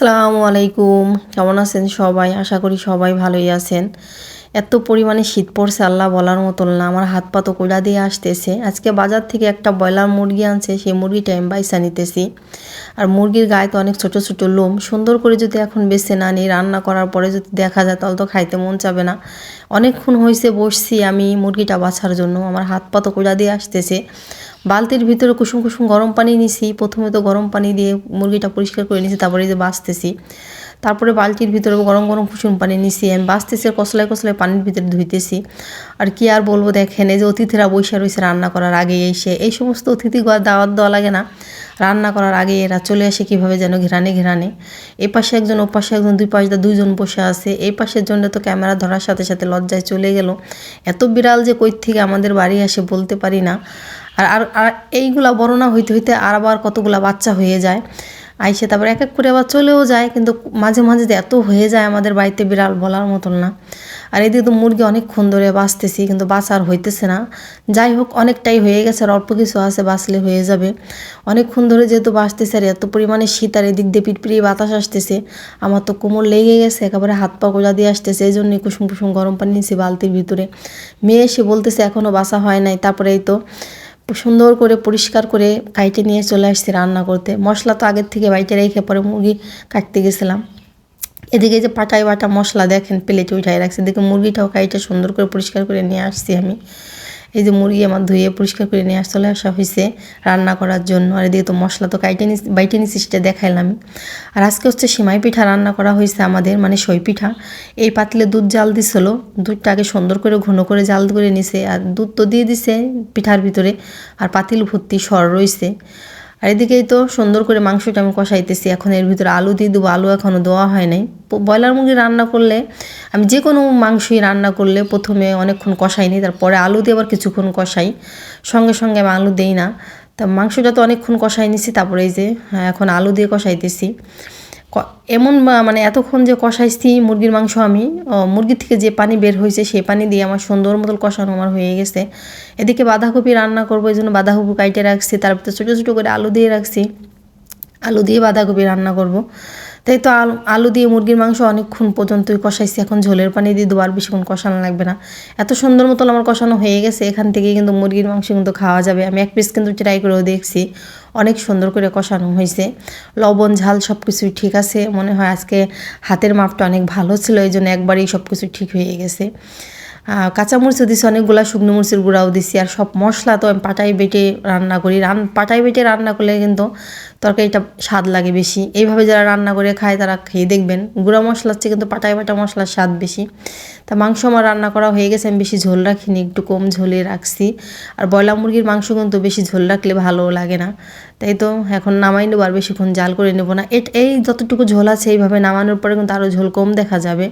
আসসালামু আলাইকুম। কেমন আছেন সবাই? আশা করি সবাই ভালোই আছেন। এত পরিমাণে শীত পড়ছে, আল্লাহ বলার মতন না। আমার হাত পা তো কোড়া দিয়ে আসতেছে। আজকে বাজার থেকে একটা ব্রয়লার মুরগি আনছে, সেই মুরগিটা আমি বাইসা নিতেছি। আর মুরগির গায়ে তো অনেক ছোট ছোট লোম। সুন্দর করে যদি এখন বেছে না নিই, রান্না করার পরে যদি দেখা যায়, তাহলে তো খাইতে মন চাবে না। অনেকক্ষণ হয়েছে বসছি আমি মুরগিটা বাছার জন্য। আমার হাত পা তো কোড়া দিয়ে আসতেছে। বালতির ভিতরে কুসুম কুসুম গরম পানি নিছি। প্রথমে তো গরম পানি দিয়ে মুরগিটা পরিষ্কার করে নিছি, তারপরে যে বাঁচতেছি তারপরে বালতির ভিতরে গরম গরম কুসুম পানি নিছি, আমি বাঁচতেছি আর কসলায় কসলায় পানির ভিতরে ধুইতেছি। আর কি আর বলব দেখেন, এই যে অতিথিরা বসে রয়েছে রান্না করার আগে এসে, এই সমস্ত অতিথি দাওয়াত দেওয়া লাগে না, রান্না করার আগে এরা চলে আসে কীভাবে যেন ঘেরানে ঘেরানে। এ পাশে একজন ও পাশে একজন, দুই পাশে দুইজন বসে আছে, এই পাশের জন্য তো ক্যামেরা ধরার সাথে সাথে লজ্জায় চলে গেল। এত বিড়াল যে কই থেকে আমাদের বাড়ি আসে বলতে পারি না। আর আর এইগুলা বড় হইতে হইতে আর আবার কতগুলা বাচ্চা হয়ে যায়। আইসে তারপর এক এক করে আবার চলেও যায়, কিন্তু মাঝে মাঝে এত হয়ে যায় আমাদের বাড়িতে বিড়াল বলার মতন না। আর এদিকে তো মুরগি অনেকক্ষণ ধরে বাঁচতেছি, কিন্তু বাঁচার হইতেছে না। যাই হোক, অনেকটাই হয়ে গেছে আর অল্প কিছু আছে, বাঁচলে হয়ে যাবে। অনেকক্ষণ ধরে যেহেতু বাঁচতেছে আর এত পরিমাণে শীত আর এদিক দিয়ে পিটপিড়িয়ে বাতাস আসতেছে, আমার তো কোমর লেগে গেছে, একেবারে হাত পা গোজা দিয়ে আসতেছে এই জন্যই কুসুম কুসুম গরম পানি নিয়েছি বালতির ভিতরে। মেয়ে এসে বলতেছে এখনও বাসা হয় নাই। তারপরে এই তো সুন্দর করে পরিষ্কার করে কাইটে নিয়ে চলে আসছি রান্না করতে। মশলা তো আগের থেকে বাইটে রেখে পরে মুরগি কাটতে গেছিলাম। এদিকে যে পাটাই বাটা মশলা দেখেন, প্লেটে উঠাই রাখছি। এদিকে মুরগিটাও কাইটে সুন্দর করে পরিষ্কার করে নিয়ে আসছি আমি। এই যে মুরগি আমার ধুয়ে পরিষ্কার করে নিয়ে চলে আসা হয়েছে রান্না করার জন্য। আর এদিকে তো মশলা তো কাইটে নিস বাইটে সেটা দেখাইলাম আর আজকে হচ্ছে সিমাই পিঠা রান্না করা হয়েছে আমাদের মানে সই পিঠা। এই পাতলে দুধ জাল দিছিল, দুধটা আগে সুন্দর করে ঘন করে জাল করে নিছে, আর দুধ তো দিয়ে দিছে পিঠার ভিতরে, আর পাতিল ভর্তি সর রয়েছে আর এদিকেই তো সুন্দর করে মাংসটা আমি কষাইতেছি। এখন এর ভিতরে আলু দিয়ে দেবো। আলু এখনও দেওয়া হয় নাই। ব্রয়লার মুরগি রান্না করলে আমি যে কোনো মাংসই রান্না করলে প্রথমে অনেকক্ষণ কষাই নিই তারপরে আলু দিয়ে আবার কিছুক্ষণ কষাই। সঙ্গে সঙ্গে আমি আলু দিই না। তা মাংসটা তো অনেকক্ষণ কষাই নিছি তারপরে এই যে হ্যাঁ, এখন আলু দিয়ে কষাইতেছি। এমন মানে এতক্ষণ যে কষাইছি মুরগির মাংস আমি মুরগির থেকে যে পানি বের হয়েছে সেই পানি দিয়ে আমার সুন্দর মতো কষানো আমার হয়ে গেছে। এদিকে বাঁধাকপি রান্না করব, এই জন্য বাঁধাকপি কাইটে রাখছি তারপর ছোটো ছোটো করে আলু দিয়ে রাখছি। আলু দিয়ে বাঁধাকপি রান্না করব। তাই তো আলু আলু দিয়ে মুরগির মাংস অনেকক্ষণ পর্যন্তই কষাইছি। এখন ঝোলের পানি দিয়ে দুবার বেশিক্ষণ কষানো লাগবে না। এত সুন্দর মতন আমার কষানো হয়ে গেছে, এখান থেকে কিন্তু মুরগির মাংস কিন্তু খাওয়া যাবে। আমি এক পিস কিন্তু ট্রাই করেও দেখছি, অনেক সুন্দর করে কষানো হয়েছে। লবণ, ঝাল সব কিছুই ঠিক আছে। মনে হয় আজকে হাতের মাপটা অনেক ভালো ছিল এই জন্য একবারেই সব কিছু ঠিক হয়ে গেছে। কাঁচামরিচও দিছি, অনেকগুলা শুকনো মরিচের গুঁড়াও দিছি, আর সব মশলা তো আমি পাটাই বেটে রান্না করি। রান পাটাই বেটে রান্না করলে কিন্তু তরকারিটা স্বাদ লাগে বেশি। এইভাবে যারা রান্না করে খায় তারা খেয়ে দেখবেন, গুঁড়া মশলার চেয়ে কিন্তু পাটাই বাটা মশলার স্বাদ বেশি। তা মাংস আমার রান্না করা হয়ে গেছে, আমি বেশি ঝোল রাখিনি, একটু কম ঝোলে রাখছি। আর ব্রয়লার মুরগির মাংস কিন্তু বেশি ঝোল রাখলে ভালো লাগে না। তাই তো এখন নামাই নেব আর বেশিক্ষণ জাল করে নেব না। এই যতটুকু ঝোল আছে এইভাবে নামানোর পরে কিন্তু আরও ঝোল কম দেখা যাবে।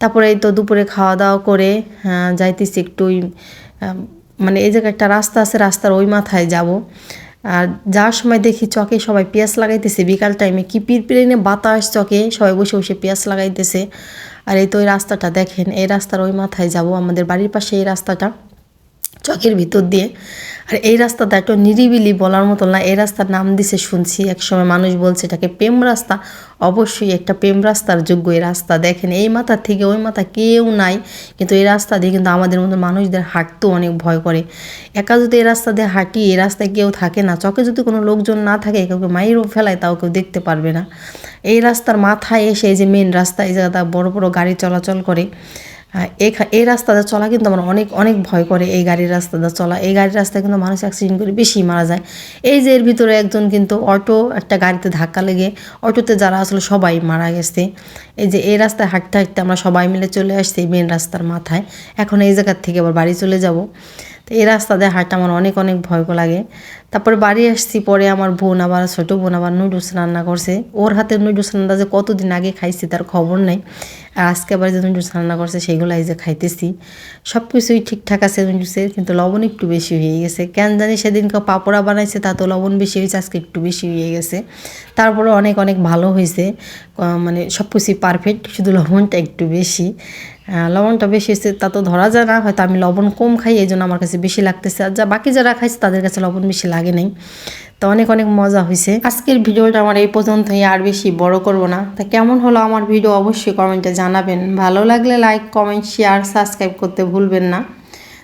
তারপরে এই তো দুপুরে খাওয়া দাওয়া করে যাইতেছি একটু মানে এই জায়গায় একটা রাস্তা আছে, রাস্তার ওই মাথায় যাব। আর যাওয়ার সময় দেখি চকে সবাই পেঁয়াজ লাগাইতেছে। বিকাল টাইমে কি পিরপিরিনে বাতাস চকে, সবাই বসে বসে পেঁয়াজ লাগাইতেছে। আর এই তো ওই রাস্তাটা দেখেন, এই রাস্তার ওই মাথায় যাব। আমাদের বাড়ির পাশে এই রাস্তাটা। চকের ভিতর দিয়ে। আর এই রাস্তাটা একটা নিরিবিলি বলার মতো না, এই রাস্তার নাম দিছে শুনছি। একসময় মানুষ বলছে এটাকে প্রেম রাস্তা। অবশ্যই একটা প্রেম রাস্তার যোগ্য এই রাস্তা। দেখেন, এই মাথা থেকে ওই মাথা কেউ নাই। কিন্তু এই রাস্তা দিয়ে কিন্তু আমাদের মতো মানুষদের হাঁটতেও অনেক ভয় করে। একা যদি এই রাস্তা দিয়ে হাঁটি, এই রাস্তায় কেউ থাকে না। চকে যদি কোনো লোকজন না থাকে কাউকে মাইরও ফেলায়, তাও কেউ দেখতে পারবে না। এই রাস্তার মাথায় এসে এই যে মেন রাস্তা, এই জায়গাটা বড় বড় গাড়ি চলাচল করে। এই রাস্তাটা চলা কিন্তু আমার অনেক অনেক ভয় করে এই গাড়ির রাস্তাটা চলা। এই গাড়ির রাস্তায় কিন্তু মানুষ অ্যাক্সিডেন্ট করে বেশি মারা যায়। এই যে এর ভিতরে একজন কিন্তু অটো, একটা গাড়িতে ধাক্কা লেগে অটোতে যারা আসলে সবাই মারা গেছে। এই যে এই রাস্তায় হাঁটতে হাঁটতে আমরা সবাই মিলে চলে আসছি মেন রাস্তার মাথায়। এখন এই জায়গার থেকে আবার বাড়ি চলে যাব। তো এই রাস্তা দিয়ে হাঁটতে আমার অনেক অনেক ভয় লাগে। তারপরে বাড়ি আসছি, পরে আমার বোন আবার, ছোটো বোন আবার নুডলস রান্না করছে। ওর হাতে নুডলস রান্না যে কতদিন আগে খাইছি তার খবর নেই। আর আজকে আবার যে নুডলস রান্না করছে সেগুলো এই যে খাইতেছি। সব কিছুই ঠিকঠাক আছে নুডলসের, কিন্তু লবণ একটু বেশি হয়ে গেছে। কেন জানি সেদিনকে পাপড়া বানাইছে, তা তো লবণ বেশি হয়েছে, আজকে একটু বেশি হয়ে গেছে। তারপরে অনেক অনেক ভালো হয়েছে। মানে সব কিছুই পারফেক্ট শুধু লবণটা একটু বেশি। লবণটা বেশি হয়েছে, তা তো ধরা যায় না, হয়তো আমি লবণ কম খাই, এই জন্য আমার কাছে বেশি লাগতেছে। আর যা বাকি যারা খাইছে, তাদের কাছে লবণ বেশি লাগে নাই। তো অনেক অনেক মজা হয়েছে। আজকের ভিডিওটা আমার এই পর্যন্তই, আর বেশি বড় করব না। তা কেমন হলো আমার ভিডিও অবশ্যই কমেন্টে জানাবেন। ভালো লাগলে লাইক কমেন্ট শেয়ার সাবস্ক্রাইব করতে ভুলবেন না।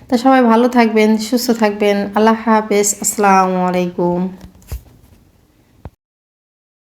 তা সবাই ভালো থাকবেন, সুস্থ থাকবেন। আল্লাহ হাফেজ, আসসালামু আলাইকুম।